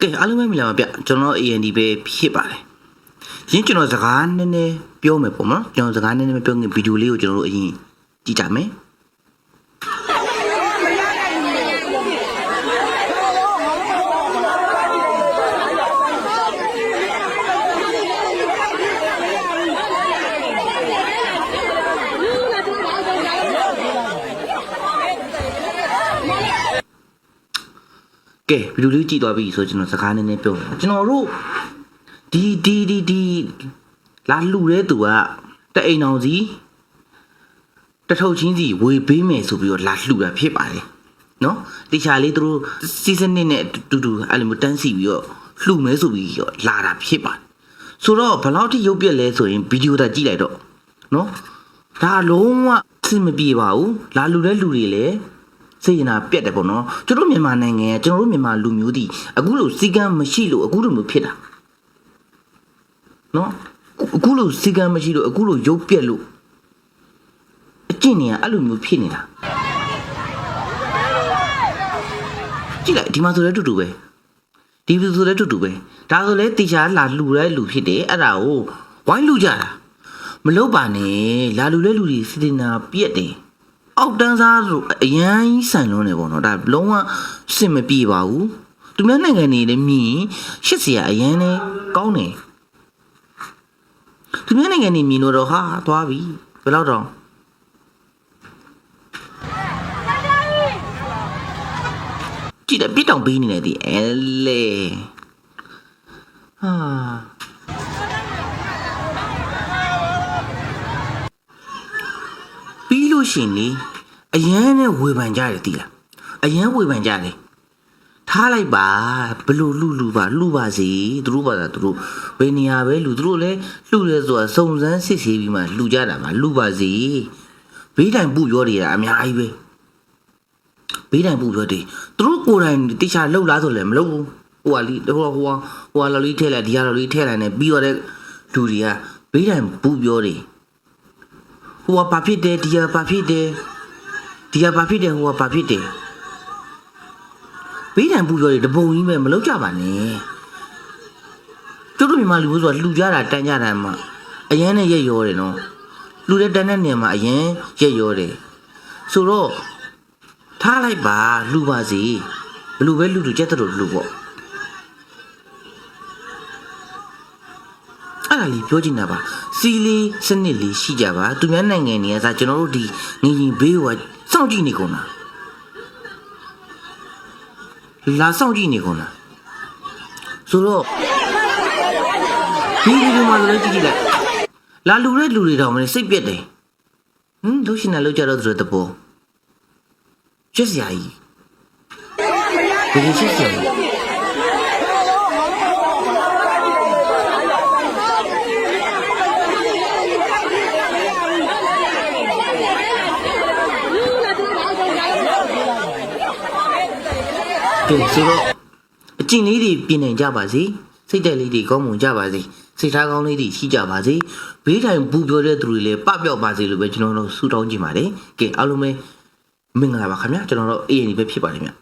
ကဲအားလုံးပဲမင်္ဂလာပါဗျကျွန်တော် AND ပဲဖြစ်ပါတယ်ရင်းကျွန်တော်စကားနည်းနည်းပြောမယ်ပေါ့နော်ကျွန်တော်စကားနည်းနည်းမပြောခင်ဗီဒီယိုလေးကိုကျွန်တော်တို့အရင်ကြည့်ကြမယ် ကဲဗီဒီယိုလေးကြည့်သွားပြီဆိုကျွန်တော်စကားနည်းနည်းပြောမယ်ကျွန်တော်တို့ဒီဒီဒီဒီလာလှူတဲ့သူကတအိမ်အောင်စီတထုပ်ချင်းစီဝေပေးမယ်ဆိုပြီးတော့လာလှူတာဖြစ်ပါတယ်နော်တခြားလေးသူတို့စီဇန်နှစ်နဲ့တူတူအဲ့လိုမျိုးတန်းစီပြီးတော့လှူမယ်ဆိုပြီးတော့လာတာဖြစ်ပါတယ်ဆိုတော့ဘယ်လောက်ထိရုပ်ပြက်လဲဆိုရင်ဗီဒီယိုတာကြည့်လိုက်တော့နော်ဒါလုံးဝအဆင်မပြေပါဘူးလာလှူတဲ့လူတွေလည်း စေရနာပြက်တယ်ပေါ့နော်ကျွန်တော်မြန်မာနိုင်ငံကကျွန်တော်တို့မြန်မာလူမျိုးတွေအခုလိုစီကံမရှိလို့အခုလိုမျိုးဖြစ်တာနော်အခုလိုစီကံမရှိလို့အခုလိုရုပ်ပြက်လို့အကျင့်တွေကအဲ့လိုမျိုးဖြစ်နေတာကြည့်လိုက်ဒီမှာဆိုလဲတူတူပဲဒီလိုဆိုလဲတူတူပဲဒါဆိုလဲတေချာလာလှူရဲလူဖြစ်တယ်အဲ့ဒါကိုဝိုင်းလူကြတာမလုပ်ပါနဲ့လာလူလဲလူတွေစေတနာပြက်တယ် အောက်တန်းစားဆိုအရန်ကြီးဆန်လွန်းနေပေါ့နော်ဒါလုံးဝစင်မပြေပါဘူးသူများနိုင်ငံနေလည်းမြင်ရှစ်စရာအရန်နဲ့ကောင်းတယ်သူများနိုင်ငံနေမြင်လို့တော့ဟာသွားပြီဘယ်တော့တော့ကြည့်တယ်ပြစ်တောင်ပေးနေတယ်ဒီအဲလေဟာပြီး လို့ရှရင်လေအရန်နဲ့ဝေဖန်ကြတယ်တီလားအရန်ဝေဖန်ကြတယ်ထားလိုက်ပါဘလို့လူလူပါလူပါစီသူတို့ပါတာသူတို့ဘယ်နေရာပဲလူသူတို့လည်းလူလဲဆိုတာစုံစမ်းစစ်ဆေးပြီးမှလူကြတာပါလူပါစီဘေးတိုင်ပူပြောတယ်အများကြီးပဲဘေးတိုင်ပူပြောတယ်သူတို့ကိုယ်တိုင်တိချာလှုပ်လားဆိုလည်းမလှုပ်ဘူးဟိုကလီဟိုကဟိုကဟိုကလော်လီထဲလိုက်ဒီကလော်လီထဲလိုက်နေပြီးတော့တဲ့လူတွေကဘေးတိုင်ပူပြောတယ် ဟိုကဘာဖြစ်တယ်ဒီကဘာဖြစ်တယ်ဒီကဘာဖြစ်တယ်ဟိုကဘာဖြစ်တယ်ဘေးတံပူရောတွေတပုံကြီးပဲမလောက်ကြပါနဲ့ကျတို့မြန်မာလူမျိုးဆိုတာလှူကြတာတန်းကြတာမှအရန်နဲ့ရက်ရောတယ်နော်လှူတဲ့တန်းတဲ့နေရာမှာအရန်ရက်ရောတယ်ဆိုတော့ထားလိုက်ပါလှူပါစီဘလူပဲလှူလူကျက်တဲ့လူလှူပေါ့ အဲ့ဒါလေးပြောချင်တာပါစီလီစနစ်လေးရှိကြပါသူများနိုင်ငံတွေကစားကျွန်တော်တို့ဒီငင်ကြီးဘေးကစောင့်ကြည့်နေကုန်တာလာစောင့်ကြည့်နေကုန်တာဆိုတော့ဒီဒီမှာလည်းကြည့်ကြည့်လိုက်လာလူတဲ့လူတွေတော့မင်းစိတ်ပြက်တယ်ဟမ်လို့ရှိနေလို့ကြတော့သူတို့တပေါ်ချစ်စရာကြီးဒီချစ်စရာကြီး ကဲဆိုတော့အကျင့်လေးတွေပြင်နိုင်ကြပါစေစိတ်တက်လေးတွေကောင်းမွန်ကြပါစေစိတ်ထားကောင်းလေးတွေရှိကြပါစေဘေးတိုင်ဘူးပြောတဲ့သူတွေလည်းပပျောက်ပါစေလို့ပဲကျွန်တော်တို့ဆုတောင်းကြပါတယ်ကဲအားလုံးပဲမင်္ဂလာပါခင်ဗျာကျွန်တော်တို့ AN ပဲဖြစ်ပါတယ်ဗျာ